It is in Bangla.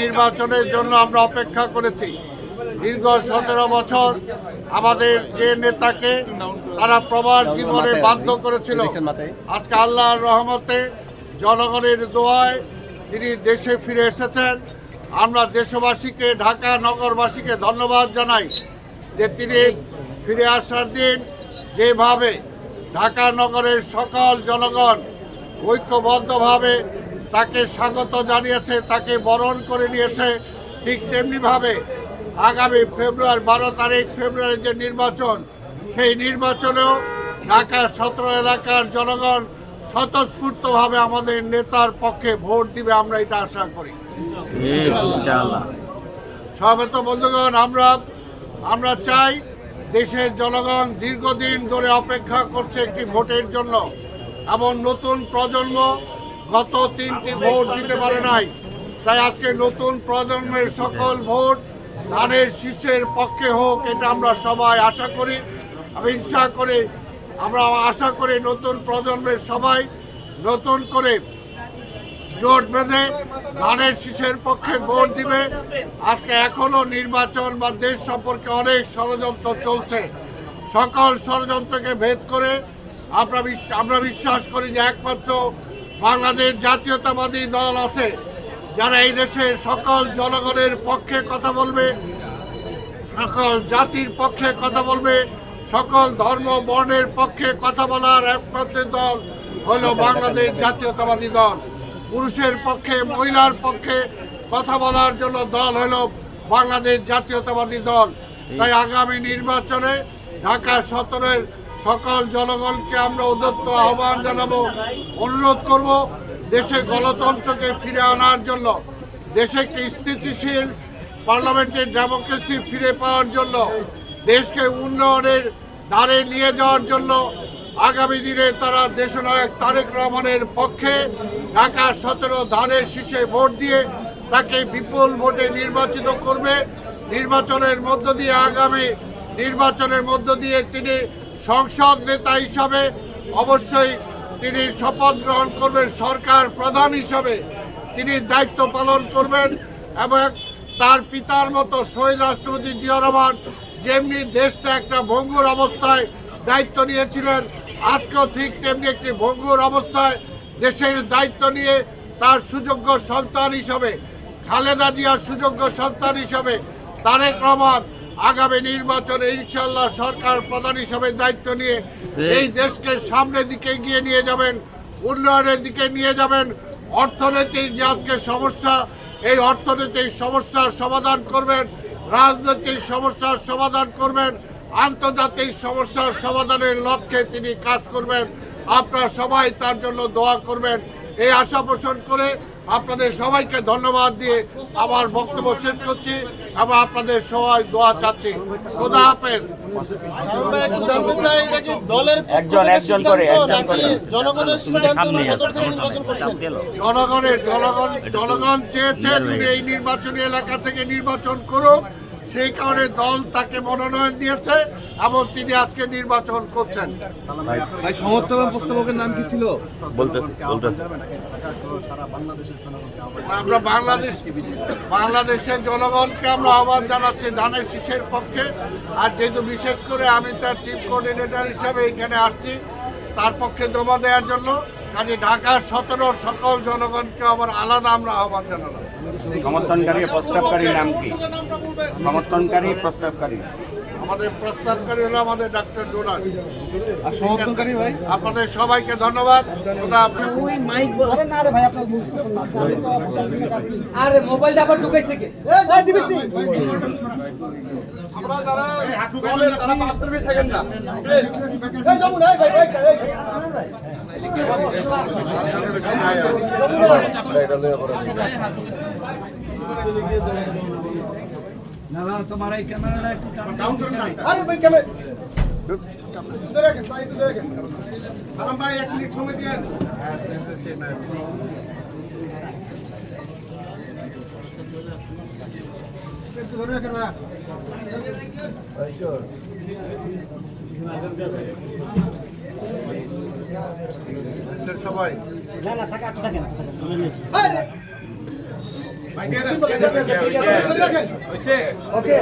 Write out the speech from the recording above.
নির্বাচনের জন্য আমরা অপেক্ষা করেছি। দীর্ঘ সতেরো বছর আমাদের যে নেতাকে তারা প্রবাস জীবনে বাধ্য করেছিল, আজকে আল্লাহর রহমতে জনগণের দোয়ায় তিনি দেশে ফিরে এসেছেন। আমরা দেশবাসীকে, ঢাকা নগরবাসীকে ধন্যবাদ জানাই যে তিনি ফিরে আসার দিন যেভাবে ঢাকা নগরের সকল জনগণ ঐক্যবদ্ধভাবে তাকে স্বাগত জানিয়েছে তাকে বরণ করে নিয়েছে ঠিক তেমনিভাবে আগামী ফেব্রুয়ারি বারো তারিখ ফেব্রুয়ারি যে নির্বাচন সেই নির্বাচনেও ঢাকা সতেরো এলাকার জনগণ স্বতঃস্ফূর্তভাবে আমাদের নেতার পক্ষে ভোট দিবে আমরা এটা আশা করি। সবেত বন্ধুগণ আমরা আমরা চাই দেশের জনগণ দীর্ঘদিন ধরে অপেক্ষা করছে একটি ভোটের জন্য এবং নতুন প্রজন্ম গত তিনটি ভোট দিতে পারে নাই। তাই আজকে নতুন প্রজন্মের সকল ভোট ধানের শীষের পক্ষে হোক, এটা আমরা সবাই আশা করি। আমি ইচ্ছা করে, আমরা আশা করি নতুন প্রজন্মের সবাই নতুন করে জোট বেঁধে ধানের শীষের পক্ষে ভোট দিবে। আজকে এখনও নির্বাচন বা দেশ সম্পর্কে অনেক ষড়যন্ত্র চলছে। সকল ষড়যন্ত্রকে ভেদ করে আমরা আমরা বিশ্বাস করি যে একমাত্র বাংলাদেশ জাতীয়তাবাদী দল আছে, যারা এই দেশের সকল জনগণের পক্ষে কথা বলবে, সকল জাতির পক্ষে কথা বলবে, সকল ধর্ম, বর্ণের পক্ষে কথা বলার একমাত্র দল হল বাংলাদেশ জাতীয়তাবাদী দল। পুরুষের পক্ষে, মহিলার পক্ষে কথা বলার জন্য দল হল বাংলাদেশ জাতীয়তাবাদী দল। তাই আগামী নির্বাচনে ঢাকা সতেরোর সকল জনগণকে আমরা উদ্যত্ত আহ্বান জানাব, অনুরোধ করব দেশে গণতন্ত্রকে ফিরে আনার জন্য দেশে স্থিতিশীল পার্লামেন্টের ডেমোক্রেসি ফিরে পাওয়ার জন্য, দেশকে উন্নয়নের দ্বারে নিয়ে যাওয়ার জন্য আগামী দিনে তারা দেশনায়ক তারেক রহমানের পক্ষে ঢাকা সতেরো ধানের শীষে ভোট দিয়ে তাকে বিপুল ভোটে নির্বাচিত করবে। নির্বাচনের মধ্য দিয়ে আগামী নির্বাচনের মধ্য দিয়ে তিনি সংসদ নেতা হিসাবে অবশ্যই তিনি শপথ গ্রহণ করবেন, সরকার প্রধান হিসাবে তিনি দায়িত্ব পালন করবেন এবং তার পিতার মতো শহীদ রাষ্ট্রপতি জিয়া রহমান যেমনি দেশটা একটা ভঙ্গুর অবস্থায় দায়িত্ব নিয়েছিলেন, আজকেও ঠিক তেমনি একটি ভঙ্গুর অবস্থায় দেশের দায়িত্ব নিয়ে তার সুযোগ্য সন্তান হিসাবে, খালেদা জিয়ার সুযোগ্য সন্তান হিসাবে তারেক রহমান আগামী নির্বাচনে ইনশাল্লাহ সরকার প্রধান হিসাবে দায়িত্ব নিয়ে এই দেশকে সামনের দিকে এগিয়ে নিয়ে যাবেন উন্নয়নের দিকে নিয়ে যাবেন। অর্থনৈতিক যে আজকে সমস্যা এই অর্থনৈতিক সমস্যার সমাধান করবেন রাজনৈতিক সমস্যার সমাধান করবেন আন্তর্জাতিক সমস্যার সমাধানের লক্ষ্যে তিনি কাজ করবেন। আপনারা সবাই তার জন্য দোয়া করবেন। এই আশা পোষণ করে আপনাদের সবাইকে ধন্যবাদ দিয়ে আমার বক্তব্য শেষ করছি এবং আপনাদের সবাই দোয়া চাচ্ছি। খোদা হাফেজ। জনগণের জনগণ জনগণ চেয়েছে এই নির্বাচনী এলাকা থেকে নির্বাচন করুক। সেই কারণে দল তাকে মনোনয়ন দিয়েছে এবং তিনি আজকে নির্বাচন করছেন। ভাই সমর্থক প্রস্তাবকের নাম কি ছিল? বলতে বলতে আমরা বাংলাদেশ বাংলাদেশের জনগণকে আমরা আহ্বান জানাচ্ছি ধানের শীষের পক্ষে। আর যেহেতু বিশেষ করে আমি তার চিফ কোঅর্ডিনেটর হিসাবে এখানে আসছি তার পক্ষে জমা দেওয়ার জন্য। কাজে ঢাকার সতেরো সকল জনগণকে আবার আলাদা আমরা আহ্বান জানালাম। সমর্থনকারী প্রস্তাবকারীর নাম কি? সমর্থনকারী প্রস্তাবকারী। আমাদের প্রস্তাবকারী হলো আমাদের ডাক্তার ডোনার আর সমর্থনকারী ভাই? আপনাদের সবাইকে ধন্যবাদ। খোদা হাফেজ। আরে মোবাইলটা আবার ঢুকাইছে কে? আরে ভাই কেমন ধরে রাখেন ভাই একটু ধরে রাখেন। সালাম ভাই এক মিনিট সময় দিয়েন ধরে রাখেন ভাই। দেশের সবাই। আরে ধরে রাখেন ওকে